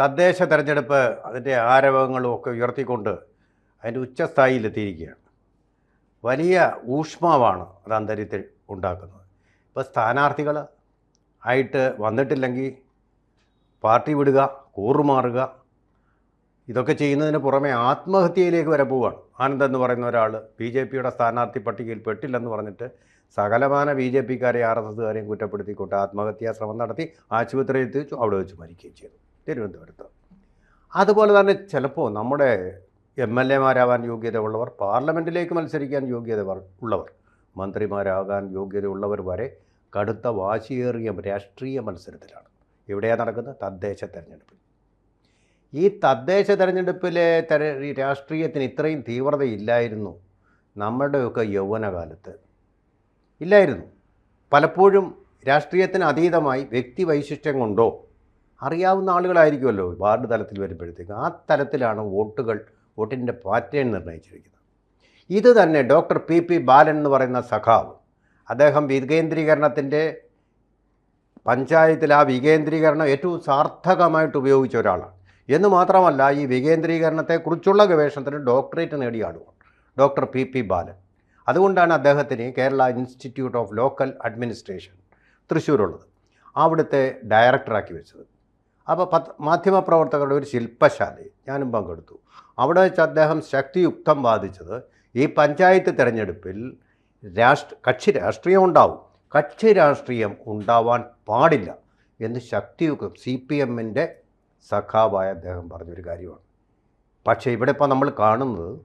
തദ്ദേശ തെരഞ്ഞെടുപ്പ് അതിന്റെ ആരവങ്ങളും ഒക്കെ ഉയർത്തിക്കൊണ്ട് അതിന്റെ ഉച്ചസ്ഥായിയിലെത്തിയിരിക്കുകയാണ്. വലിയ ഊഷ്മാവാണ് അത് അന്തരീത്തിൽ ഉണ്ടാക്കുന്നത്. ഇപ്പോൾ സ്ഥാനാർത്ഥികൾ ആയിട്ട് വന്നിട്ടില്ലെങ്കിൽ പാർട്ടി വിടുക കൂറുമാറുക ഇതൊക്കെ ചെയ്യുന്നതിന് പുറമെ ആത്മഹത്യയിലേക്ക് വരെ പോവുകയാണ് ആനന്ദ് എന്ന് പറയുന്ന ഒരാൾ ബി ജെ പിയുടെ സ്ഥാനാർത്ഥി പട്ടികയിൽ പെട്ടില്ലെന്ന് പറഞ്ഞിട്ട് സകലമാന ബി ജെ പിക്കാരെ ആർ എസ് എസ്സുകാരെയും കുറ്റപ്പെടുത്തിക്കൊണ്ട് ആത്മഹത്യാ ശ്രമം നടത്തി ആശുപത്രിയിൽ എത്തിച്ചു അവിടെ വെച്ച് മരിക്കുകയും ചെയ്തു. തിരുവനന്തപുരത്ത്. അതുപോലെ തന്നെ ചിലപ്പോൾ നമ്മുടെ എം എൽ എമാരാവാൻ യോഗ്യത ഉള്ളവർ പാർലമെന്റിലേക്ക് മത്സരിക്കാൻ യോഗ്യത ഉള്ളവർ മന്ത്രിമാരാകാൻ യോഗ്യത ഉള്ളവർ വരെ കടുത്ത വാശിയേറിയ രാഷ്ട്രീയ മത്സരത്തിലാണ്. എവിടെയാണ് നടക്കുന്നത്? തദ്ദേശ തെരഞ്ഞെടുപ്പിൽ. ഈ തദ്ദേശ തെരഞ്ഞെടുപ്പിലെ തെര രാഷ്ട്രീയത്തിന് ഇത്രയും തീവ്രതയില്ലായിരുന്നു നമ്മുടെയൊക്കെ യൗവനകാലത്ത്. ഇല്ലായിരുന്നു. പലപ്പോഴും രാഷ്ട്രീയത്തിന് അതീതമായി വ്യക്തി വൈശിഷ്ട്യം കൊണ്ടോ അറിയാവുന്ന ആളുകളായിരിക്കുമല്ലോ വാർഡ് തലത്തിൽ വരുമ്പോഴത്തേക്ക്. ആ തലത്തിലാണ് വോട്ടുകൾ വോട്ടിന്റെ പാറ്റേൺ നിർണയിച്ചിരിക്കുന്നത് ഇത് തന്നെ ഡോക്ടർ പി പി ബാലൻ എന്ന് പറയുന്ന സഖാവ്. അദ്ദേഹം വികേന്ദ്രീകരണത്തിന്റെ പഞ്ചായത്തിൽ ആ വികേന്ദ്രീകരണം ഏറ്റവും സാർത്ഥകമായിട്ട് ഉപയോഗിച്ച ഒരാളാണ്. എന്ന് മാത്രമല്ല ഈ വികേന്ദ്രീകരണത്തെക്കുറിച്ചുള്ള ഗവേഷണത്തിന് ഡോക്ടറേറ്റ് നേടിയ ആളുമാണ് ഡോക്ടർ പി പി ബാലൻ. അതുകൊണ്ടാണ് അദ്ദേഹത്തിന് Kerala institute of local administration തൃശ്ശൂരുള്ളത്. അവിടുത്തെ ഡയറക്ടറാക്കി വെച്ചത്. അപ്പോൾ പത്ത് മാധ്യമപ്രവർത്തകരുടെ ഒരു ശില്പശാലയിൽ ഞാനും പങ്കെടുത്തു. അവിടെ വെച്ച് അദ്ദേഹം ശക്തിയുക്തം വാദിച്ചത് ഈ പഞ്ചായത്ത് തിരഞ്ഞെടുപ്പിൽ രാഷ്ട്ര കക്ഷി രാഷ്ട്രീയം ഉണ്ടാവും. കക്ഷി രാഷ്ട്രീയം ഉണ്ടാവാൻ പാടില്ല എന്ന് ശക്തിയുക്തം സി പി എമ്മിന്റെ സഖാവായ അദ്ദേഹം പറഞ്ഞൊരു കാര്യമാണ്. പക്ഷേ ഇവിടെ ഇപ്പോൾ നമ്മൾ കാണുന്നത്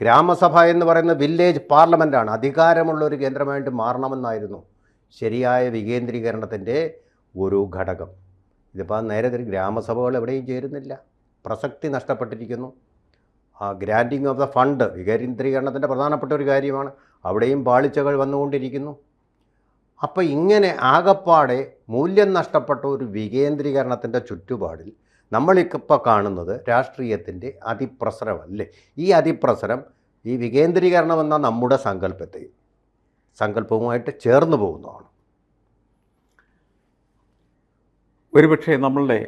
ഗ്രാമസഭ എന്ന് പറയുന്ന വില്ലേജ് പാർലമെന്റാണ് അധികാരമുള്ള ഒരു കേന്ദ്രമായിട്ട് മാറണമെന്നായിരുന്നു ശരിയായ വികേന്ദ്രീകരണത്തിന്റെ ഒരു ഘടകം. ഇതിപ്പോൾ നേരെ തിരി ഗ്രാമസഭകൾ എവിടെയും ചേരുന്നില്ല. പ്രസക്തി നഷ്ടപ്പെട്ടിരിക്കുന്നു. ആ ഗ്രാൻഡിങ് ഓഫ് ദ ഫണ്ട് വികേന്ദ്രീകരണത്തിന്റെ പ്രധാനപ്പെട്ട ഒരു കാര്യമാണ്. അവിടെയും പാളിച്ചകൾ വന്നുകൊണ്ടിരിക്കുന്നു. അപ്പോൾ ഇങ്ങനെ ആകപ്പാടെ മൂല്യം നഷ്ടപ്പെട്ട ഒരു വികേന്ദ്രീകരണത്തിന്റെ ചുറ്റുപാടിൽ നമ്മളിപ്പോൾ കാണുന്നത് രാഷ്ട്രീയത്തിന്റെ അതിപ്രസരമല്ലേ? ഈ അതിപ്രസരം ഈ വികേന്ദ്രീകരണം എന്ന നമ്മുടെ സങ്കല്പത്തെ സങ്കല്പവുമായിട്ട് ചേർന്ന് പോകുന്നതാണ്. ഒരുപക്ഷെ നമ്മളുടെ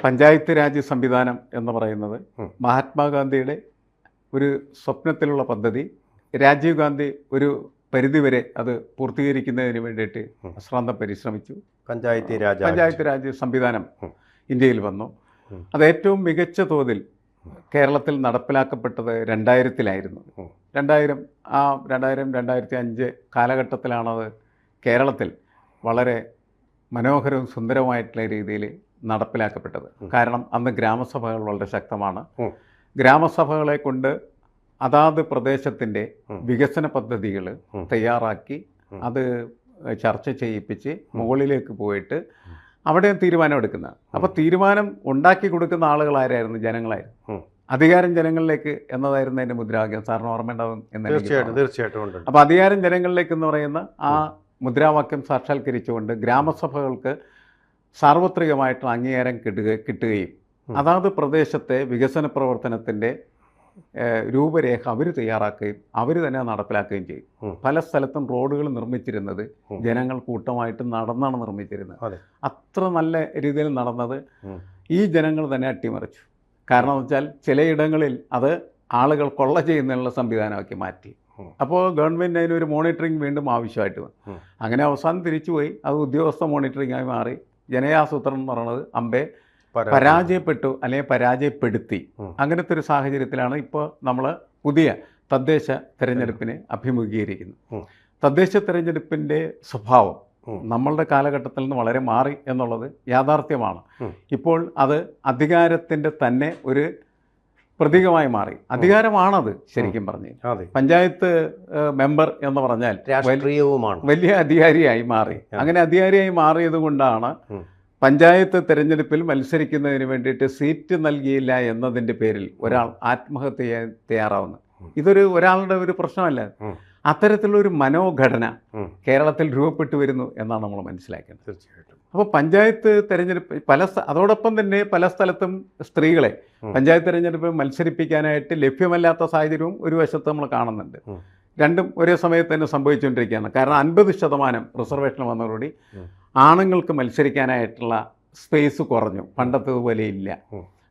പഞ്ചായത്ത് രാജ് സംവിധാനം എന്ന് പറയുന്നത്. മഹാത്മാഗാന്ധിയുടെ ഒരു സ്വപ്നത്തിലുള്ള പദ്ധതി രാജീവ് ഗാന്ധി ഒരു പരിധിവരെ അത് പൂർത്തീകരിക്കുന്നതിന് വേണ്ടിയിട്ട് അശ്രാന്തം പരിശ്രമിച്ചു. പഞ്ചായത്ത് രാജ് പഞ്ചായത്ത് രാജ് സംവിധാനം ഇന്ത്യയിൽ വന്നു. അത് ഏറ്റവും മികച്ച തോതിൽ കേരളത്തിൽ നടപ്പിലാക്കപ്പെട്ടത് രണ്ടായിരത്തിലായിരുന്നു. രണ്ടായിരം ആ രണ്ടായിരം രണ്ടായിരത്തി അഞ്ച് കാലഘട്ടത്തിലാണത് കേരളത്തിൽ വളരെ മനോഹരവും സുന്ദരവുമായിട്ടുള്ള രീതിയിൽ നടപ്പിലാക്കപ്പെട്ടത്. കാരണം അന്ന് ഗ്രാമസഭകൾ വളരെ ശക്തമാണ്. ഗ്രാമസഭകളെ കൊണ്ട് അതാത് പ്രദേശത്തിന്റെ വികസന പദ്ധതികൾ തയ്യാറാക്കി അത് ചർച്ച ചെയ്യിപ്പിച്ച് മുകളിലേക്ക് പോയിട്ട് അവിടെ തീരുമാനം എടുക്കുന്നത്. അപ്പോൾ തീരുമാനം ഉണ്ടാക്കി കൊടുക്കുന്ന ആളുകൾ ആരായിരുന്നു? ജനങ്ങളായിരുന്നു. അധികാരം ജനങ്ങളിലേക്ക് എന്നതായിരുന്നു അതിന്റെ മുദ്രാവാക്യം. സാറിന് ഓർമ്മയുണ്ടാവും എന്ന് തീർച്ചയായിട്ടും. തീർച്ചയായിട്ടും അപ്പോൾ അധികാരം ജനങ്ങളിലേക്ക് എന്ന് പറയുന്ന ആ മുദ്രാവാക്യം സാക്ഷാത്കരിച്ചുകൊണ്ട് ഗ്രാമസഭകൾക്ക് സാർവത്രികമായിട്ടുള്ള അംഗീകാരം കിട്ടുക കിട്ടുകയും. അതാത് പ്രദേശത്തെ വികസന പ്രവർത്തനത്തിന്റെ രൂപരേഖ അവർ തയ്യാറാക്കുകയും അവർ തന്നെ നടപ്പിലാക്കുകയും ചെയ്യും. പല സ്ഥലത്തും റോഡുകൾ നിർമ്മിച്ചിരുന്നത് ജനങ്ങൾ കൂട്ടമായിട്ട് നടന്നാണ് നിർമ്മിച്ചിരുന്നത്. അത്ര നല്ല രീതിയിൽ നടന്നത് ഈ ജനങ്ങൾ തന്നെ അട്ടിമറിച്ചു. കാരണം എന്ന് വെച്ചാൽ ചിലയിടങ്ങളിൽ അത് ആളുകൾ കൊള്ള ചെയ്യുന്നതിനുള്ള സംവിധാനമാക്കി മാറ്റി. അപ്പോൾ ഗവൺമെന്റ് അതിനൊരു മോണിറ്ററിങ് വീണ്ടും ആവശ്യമായിട്ട് വന്നു. അങ്ങനെ അവസാനം തിരിച്ചുപോയി. അത് ഉദ്യോഗസ്ഥ മോണിറ്ററിംഗ് ആയി മാറി. ജനയാസൂത്രണം എന്ന് പറയുന്നത് അമ്പെ പരാജയപ്പെട്ടു. അല്ലെങ്കിൽ പരാജയപ്പെടുത്തി. അങ്ങനത്തെ ഒരു സാഹചര്യത്തിലാണ് ഇപ്പോൾ നമ്മൾ പുതിയ തദ്ദേശ തെരഞ്ഞെടുപ്പിനെ അഭിമുഖീകരിക്കുന്നത്. തദ്ദേശ തെരഞ്ഞെടുപ്പിന്റെ സ്വഭാവം. നമ്മളുടെ കാലഘട്ടത്തിൽ നിന്ന് വളരെ മാറി എന്നുള്ളത് യാഥാർത്ഥ്യമാണ്. ഇപ്പോൾ അത് അധികാരത്തിന്റെ തന്നെ ഒരു പ്രതീകമായി മാറി. അധികാരമാണത് ശരിക്കും പറഞ്ഞു പഞ്ചായത്ത് മെമ്പർ എന്ന് പറഞ്ഞാൽ രാഷ്ട്രീയവുമാണ്. വലിയ അധികാരിയായി മാറി. അങ്ങനെ അധികാരിയായി മാറിയത് കൊണ്ടാണ് പഞ്ചായത്ത് തെരഞ്ഞെടുപ്പിൽ മത്സരിക്കുന്നതിന് വേണ്ടിയിട്ട് സീറ്റ് നൽകിയില്ല എന്നതിന്റെ പേരിൽ ഒരാൾ ആത്മഹത്യ തയ്യാറാവുന്നത്. ഇതൊരു ഒരാളുടെ ഒരു പ്രശ്നമല്ല. അത്തരത്തിലുള്ളൊരു മനോഘടന കേരളത്തിൽ രൂപപ്പെട്ടു വരുന്നു എന്നാണ് നമ്മൾ മനസ്സിലാക്കേണ്ടത്. തീർച്ചയായിട്ടും. അപ്പോൾ പഞ്ചായത്ത് തെരഞ്ഞെടുപ്പ് പല അതോടൊപ്പം തന്നെ പല സ്ഥലത്തും സ്ത്രീകളെ പഞ്ചായത്ത് തെരഞ്ഞെടുപ്പ് മത്സരിപ്പിക്കാനായിട്ട് ലഭ്യമല്ലാത്ത സാഹചര്യവും ഒരു വശത്ത് നമ്മൾ കാണുന്നുണ്ട്. രണ്ടും ഒരേ സമയത്ത് തന്നെ സംഭവിച്ചുകൊണ്ടിരിക്കുകയാണ്. കാരണം അൻപത് ശതമാനം റിസർവേഷൻ വന്നതോടുകൂടി. ആണുങ്ങൾക്ക് മത്സരിക്കാനായിട്ടുള്ള സ്പേസ് കുറഞ്ഞു. പണ്ടത്തതുപോലെ ഇല്ല.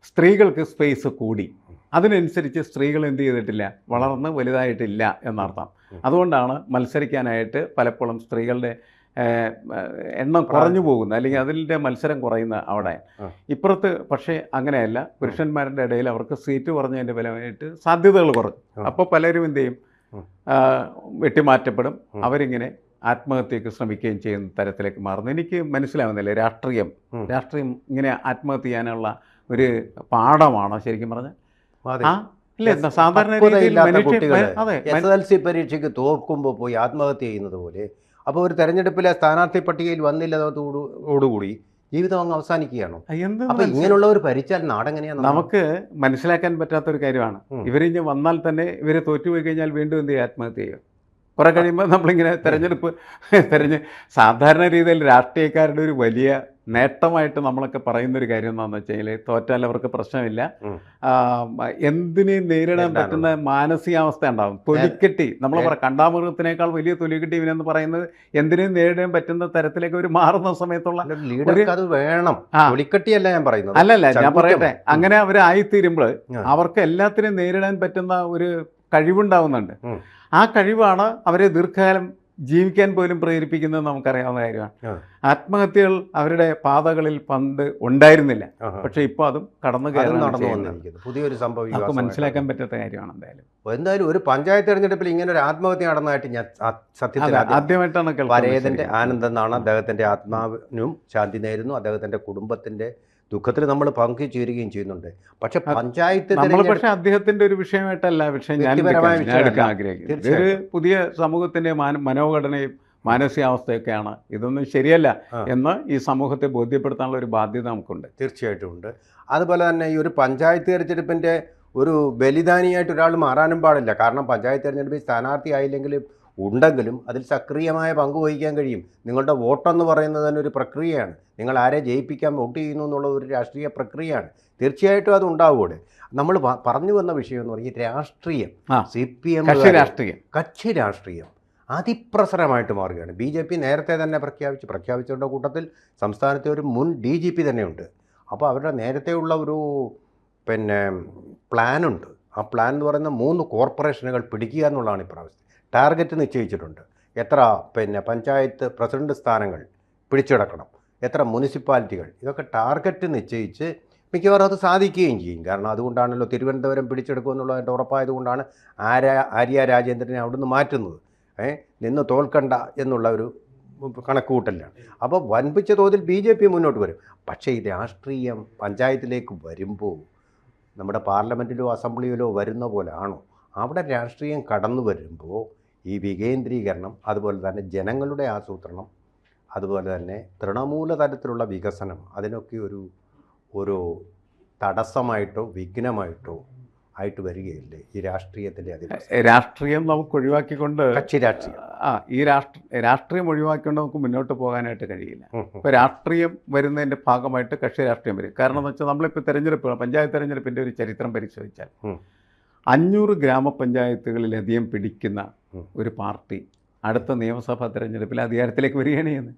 സ്ത്രീകൾക്ക് സ്പേസ് കൂടി. അതിനനുസരിച്ച് സ്ത്രീകൾ എന്ത് ചെയ്തിട്ടില്ല? വളർന്ന് വലുതായിട്ടില്ല എന്നർത്ഥം. അതുകൊണ്ടാണ് മത്സരിക്കാനായിട്ട് പലപ്പോഴും സ്ത്രീകളുടെ എണ്ണം കുറഞ്ഞു പോകുന്ന അല്ലെങ്കിൽ അതിന്റെ മത്സരം കുറയുന്ന അവിടെ. ഇപ്പുറത്ത് പക്ഷേ അങ്ങനെയല്ല. പുരുഷന്മാരുടെ ഇടയിൽ അവർക്ക് സീറ്റ് കുറഞ്ഞതിന്റെ ഫലമായിട്ട് സാധ്യതകൾ കുറഞ്ഞു. അപ്പോൾ പലരും എന്ത് ചെയ്യും? വെട്ടിമാറ്റപ്പെടും. അവരിങ്ങനെ ആത്മഹത്യക്ക് ശ്രമിക്കുകയും ചെയ്യുന്ന തരത്തിലേക്ക് മാറുന്നു. എനിക്ക് മനസ്സിലാവുന്നില്ല. രാഷ്ട്രീയം. രാഷ്ട്രീയം ഇങ്ങനെ ആത്മഹത്യ ചെയ്യാനുള്ള ഒരു പാഠമാണോ ശരിക്കും പറഞ്ഞാൽ. ആ? എസ് എൽ സി പരീക്ഷയ്ക്ക് തോർക്കുമ്പോൾ പോയി ആത്മഹത്യ ചെയ്യുന്നത് പോലെ അപ്പോൾ ഒരു തെരഞ്ഞെടുപ്പിലെ സ്ഥാനാർത്ഥി പട്ടികയിൽ വന്നില്ലതോടുകൂടി ജീവിതം അങ്ങ് അവസാനിക്കുകയാണോ. അപ്പൊ ഇങ്ങനെയുള്ള ഒരു ഭരിച്ചാൽ നാടെങ്ങനെയാണ് നമുക്ക് മനസ്സിലാക്കാൻ പറ്റാത്ത ഒരു കാര്യമാണ്. ഇവരിഞ്ഞ് വന്നാൽ തന്നെ ഇവരെ തോറ്റുപോയി കഴിഞ്ഞാൽ വീണ്ടും എന്ത് ചെയ്യും? ആത്മഹത്യ ചെയ്യും. കുറെ കഴിയുമ്പോൾ നമ്മളിങ്ങനെ തെരഞ്ഞെടുപ്പ് തെരഞ്ഞ് സാധാരണ രീതിയിൽ രാഷ്ട്രീയക്കാരുടെ ഒരു വലിയ നേട്ടമായിട്ട് നമ്മളൊക്കെ പറയുന്ന ഒരു കാര്യം എന്താണെന്ന് വെച്ച് കഴിഞ്ഞാൽ തോറ്റാൽ അവർക്ക് പ്രശ്നമില്ല എന്തിനെ നേരിടാൻ പറ്റുന്ന മാനസികാവസ്ഥ ഉണ്ടാവും. തൊലിക്കെട്ടി. നമ്മൾ പറ കണ്ടാമൃഗത്തിനേക്കാൾ വലിയ തൊലിക്കെട്ടി ഇവനെന്ന് പറയുന്നത് എന്തിനേയും നേരിടാൻ പറ്റുന്ന തരത്തിലേക്ക് ഒരു മാറുന്ന സമയത്തുള്ള അല്ല, അത് വേണം. തൊലിക്കട്ടിയല്ല ഞാൻ പറയുന്നത്. അല്ലല്ല ഞാൻ പറയട്ടെ. അങ്ങനെ ആ. അവർക്ക് എല്ലാത്തിനും നേരിടാൻ പറ്റുന്ന ഒരു കഴിവുണ്ടാവുന്നുണ്ട്. ആ കഴിവാണ് അവരെ ദീർഘകാലം ജീവിക്കാൻ പോലും പ്രേരിപ്പിക്കുന്നത് നമുക്കറിയാവുന്ന കാര്യമാണ്. ആത്മഹത്യകൾ അവരുടെ പാതകളിൽ പണ്ട് ഉണ്ടായിരുന്നില്ല. പക്ഷെ ഇപ്പോൾ അതും കടന്നു കയറി നടന്നു പുതിയൊരു സംഭവം നമുക്ക് മനസ്സിലാക്കാൻ പറ്റാത്ത കാര്യമാണ് എന്തായാലും. എന്തായാലും ഒരു പഞ്ചായത്ത് തെരഞ്ഞെടുപ്പിൽ ഇങ്ങനെ ഒരു ആത്മഹത്യ നടന്നതായിട്ട് ഞാൻ സത്യത്തിൽ ആദ്യമായിട്ടാണ് ശരിക്കും. ആനന്ദം എന്നാണ് അദ്ദേഹത്തിന്റെ ആത്മാവിനും ശാന്തി നേരുന്നു. അദ്ദേഹത്തിന്റെ കുടുംബത്തിന്റെ ദുഃഖത്തിൽ നമ്മൾ പങ്കു ചേരുകയും ചെയ്യുന്നുണ്ട് പക്ഷെ പഞ്ചായത്ത് പക്ഷെ അദ്ദേഹത്തിന്റെ ഒരു വിഷയമായിട്ടല്ല വിഷയം ഞാൻ. ആഗ്രഹിക്കുന്നത്. ഇതൊരു പുതിയ സമൂഹത്തിന്റെ മാന- മനോഘടനയും മാനസികാവസ്ഥയൊക്കെയാണ് ഇതൊന്നും ശരിയല്ല. എന്ന് ഈ സമൂഹത്തെ ബോധ്യപ്പെടുത്താനുള്ള ഒരു ബാധ്യത നമുക്കുണ്ട് തീർച്ചയായിട്ടും ഉണ്ട് അതുപോലെ തന്നെ ഈ ഒരു പഞ്ചായത്ത് തെരഞ്ഞെടുപ്പിന്റെ ഒരു ബലിദാനിയായിട്ട് ഒരാൾ മാറാനും പാടില്ല കാരണം പഞ്ചായത്ത് തെരഞ്ഞെടുപ്പിൽ സ്ഥാനാർത്ഥി ആയില്ലെങ്കിലും ഉണ്ടെങ്കിലും അതിൽ സക്രിയമായ പങ്ക് വഹിക്കാൻ കഴിയും. നിങ്ങളുടെ വോട്ടെന്ന് പറയുന്നത് തന്നെ ഒരു പ്രക്രിയയാണ്. നിങ്ങൾ ആരെ ജയിപ്പിക്കാൻ വോട്ട് ചെയ്യുന്നു എന്നുള്ള ഒരു രാഷ്ട്രീയ പ്രക്രിയയാണ്. തീർച്ചയായിട്ടും അത് ഉണ്ടാവുകൂടെ നമ്മൾ പറഞ്ഞു വന്ന വിഷയം എന്ന് പറഞ്ഞാൽ രാഷ്ട്രീയം. സി പി എം രാഷ്ട്രീയം. കക്ഷി രാഷ്ട്രീയം അതിപ്രസരമായിട്ട് മാറുകയാണ്. ബി ജെ പി നേരത്തെ തന്നെ പ്രഖ്യാപിച്ചു. പ്രഖ്യാപിച്ചവരുടെ കൂട്ടത്തിൽ സംസ്ഥാനത്തെ ഒരു മുൻ ഡി ജി പി തന്നെയുണ്ട്. അപ്പോൾ അവരുടെ നേരത്തെയുള്ള ഒരു പിന്നെ പ്ലാനുണ്ട്. ആ പ്ലാൻ എന്ന് പറയുന്ന മൂന്ന് കോർപ്പറേഷനുകൾ പിടിക്കുക എന്നുള്ളതാണ് ഇപ്രാവശ്യം ടാർഗറ്റ് നിശ്ചയിച്ചിട്ടുണ്ട്. എത്ര പിന്നെ പഞ്ചായത്ത് പ്രസിഡന്റ് സ്ഥാനങ്ങൾ പിടിച്ചെടുക്കണം? എത്ര മുനിസിപ്പാലിറ്റികൾ? ഇതൊക്കെ ടാർഗറ്റ് നിശ്ചയിച്ച് മിക്കവാറും അത് സാധിക്കുകയും ചെയ്യും. കാരണം അതുകൊണ്ടാണല്ലോ തിരുവനന്തപുരം പിടിച്ചെടുക്കുക എന്നുള്ളതായിട്ട് ഉറപ്പായതുകൊണ്ടാണ് ആര്യ ആര്യ രാജേന്ദ്രനെ അവിടുന്ന് മാറ്റുന്നത്. ഏ നിന്ന് തോൽക്കണ്ട എന്നുള്ള ഒരു കണക്കുകൂട്ടലാണ് അപ്പോൾ വൻപിച്ച തോതിൽ ബി ജെ പി മുന്നോട്ട് വരും. പക്ഷേ ഈ രാഷ്ട്രീയം പഞ്ചായത്തിലേക്ക് വരുമ്പോൾ നമ്മുടെ പാർലമെന്റിലോ അസംബ്ലിയിലോ വരുന്ന പോലെ ആണോ? അവിടെ രാഷ്ട്രീയം കടന്നു വരുമ്പോൾ ഈ വികേന്ദ്രീകരണം അതുപോലെ തന്നെ ജനങ്ങളുടെ ആസൂത്രണം അതുപോലെ തന്നെ തൃണമൂല തരത്തിലുള്ള വികസനം അതിനൊക്കെ ഒരു ഒരു തടസ്സമായിട്ടോ വിഘ്നമായിട്ടോ ആയിട്ട് വരികയില്ലേ ഈ രാഷ്ട്രീയത്തിന്റെ അതിൽ? രാഷ്ട്രീയം നമുക്ക് ഒഴിവാക്കിക്കൊണ്ട് കക്ഷി രാഷ്ട്രീയം. ആ ഈ രാഷ്ട്ര രാഷ്ട്രീയം ഒഴിവാക്കിക്കൊണ്ട് നമുക്ക് മുന്നോട്ട് പോകാനായിട്ട് കഴിയില്ല. ഇപ്പോൾ രാഷ്ട്രീയം വരുന്നതിന്റെ ഭാഗമായിട്ട് കക്ഷി രാഷ്ട്രീയം വരും. കാരണം എന്ന് വെച്ചാൽ നമ്മളിപ്പോൾ തെരഞ്ഞെടുപ്പ് പഞ്ചായത്ത് തെരഞ്ഞെടുപ്പിന്റെ ഒരു ചരിത്രം പരിശോധിച്ചാൽ. അഞ്ഞൂറ് ഗ്രാമപഞ്ചായത്തുകളിലധികം പിടിക്കുന്ന ഒരു പാർട്ടി അടുത്ത നിയമസഭാ തെരഞ്ഞെടുപ്പിൽ അധികാരത്തിലേക്ക് വരികയാണ് ചെയ്യുന്നത്.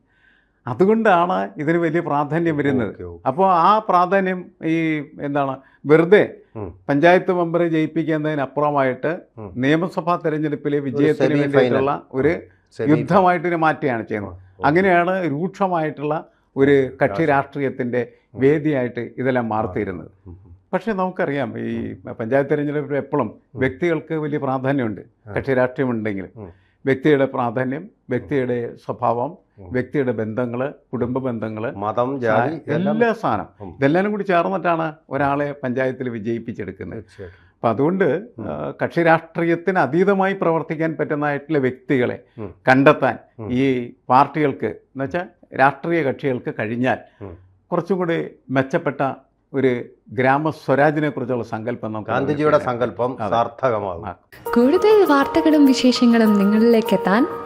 അതുകൊണ്ടാണ് ഇതിന് വലിയ പ്രാധാന്യം വരുന്നത്. അപ്പോൾ ആ പ്രാധാന്യം ഈ എന്താണ് വെറുതെ പഞ്ചായത്ത് മെമ്പറെ ജയിപ്പിക്കുന്നതിനപ്പുറമായിട്ട്. നിയമസഭാ തെരഞ്ഞെടുപ്പിലെ വിജയത്തിന് വേണ്ടിയിട്ടുള്ള ഒരു യുദ്ധമായിട്ട് മാറ്റുകയാണ് ചെയ്യുന്നത്. അങ്ങനെയാണ് രൂക്ഷമായിട്ടുള്ള ഒരു കക്ഷി രാഷ്ട്രീയത്തിന്റെ വേദിയായിട്ട് ഇതെല്ലാം ഉം. പക്ഷേ നമുക്കറിയാം ഈ പഞ്ചായത്ത് തെരഞ്ഞെടുപ്പിൽ എപ്പോഴും വ്യക്തികൾക്ക് വലിയ പ്രാധാന്യമുണ്ട്. കക്ഷി രാഷ്ട്രീയമുണ്ടെങ്കിലും ഉം. വ്യക്തിയുടെ പ്രാധാന്യം വ്യക്തിയുടെ സ്വഭാവം വ്യക്തിയുടെ ബന്ധങ്ങൾ കുടുംബ ബന്ധങ്ങൾ മതം ജാതി എല്ലാ സാധനം. ഇതെല്ലാം കൂടി ചേർന്നിട്ടാണ് ഒരാളെ പഞ്ചായത്തിൽ വിജയിപ്പിച്ചെടുക്കുന്നത്. അപ്പം അതുകൊണ്ട് കക്ഷി രാഷ്ട്രീയത്തിന് അതീതമായി പ്രവർത്തിക്കാൻ പറ്റുന്നതായിട്ടുള്ള വ്യക്തികളെ. കണ്ടെത്താൻ ഈ പാർട്ടികൾക്ക് എന്നുവെച്ചാൽ രാഷ്ട്രീയ കക്ഷികൾക്ക് കഴിഞ്ഞാൽ കുറച്ചും കൂടി മെച്ചപ്പെട്ട ഒരു ഗ്രാമസ്വരാജിനെ കുറിച്ചുള്ള സങ്കല്പം നമുക്ക് ഗാന്ധിജിയുടെ സങ്കല്പം. സാർത്ഥകമാകും. കൂടുതൽ വാർത്തകളും വിശേഷങ്ങളും നിങ്ങളിലേക്ക് എത്താൻ